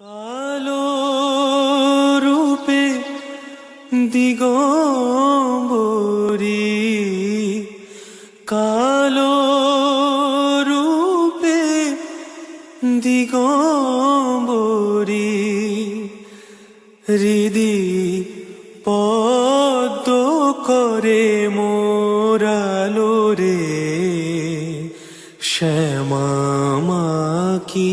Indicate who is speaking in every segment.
Speaker 1: কালো রূপে দিগম্বরী কালো রূপে দিগম্বরী হৃদি পদ্ম করে মোরালো রে শ্যামা কি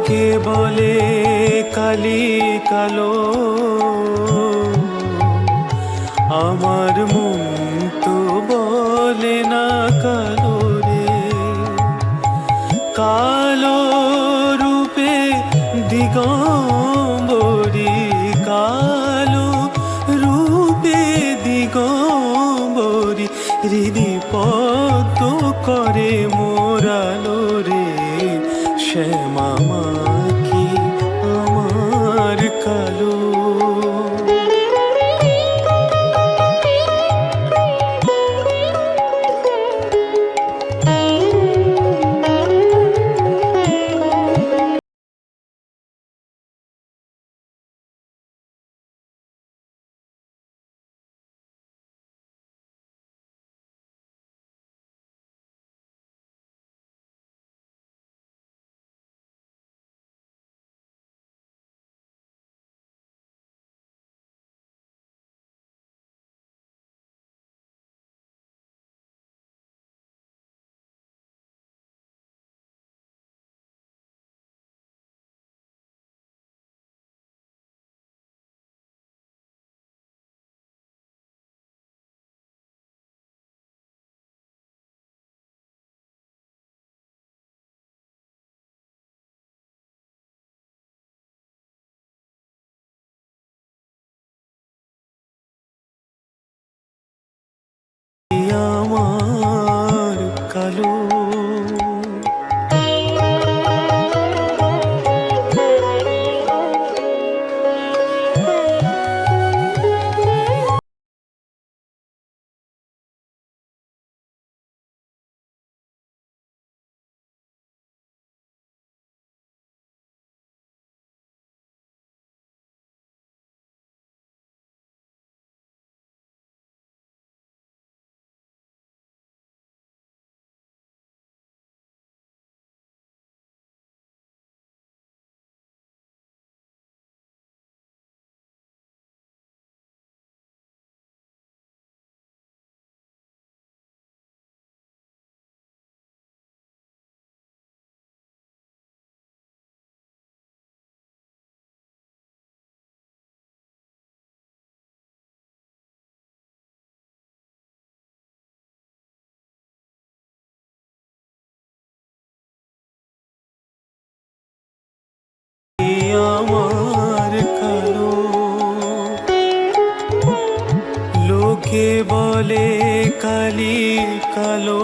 Speaker 1: লোকে বলে কালি কালো? আমার মন তো বলে না কালো রে। কালো রূপে দিগম্বরী, কালো রূপে দিগম্বরী হৃদি পদ্ম করে মোরালো রে শ্যামা কি আমার কালো আমার কালো। লোকে বলে কালি কালো।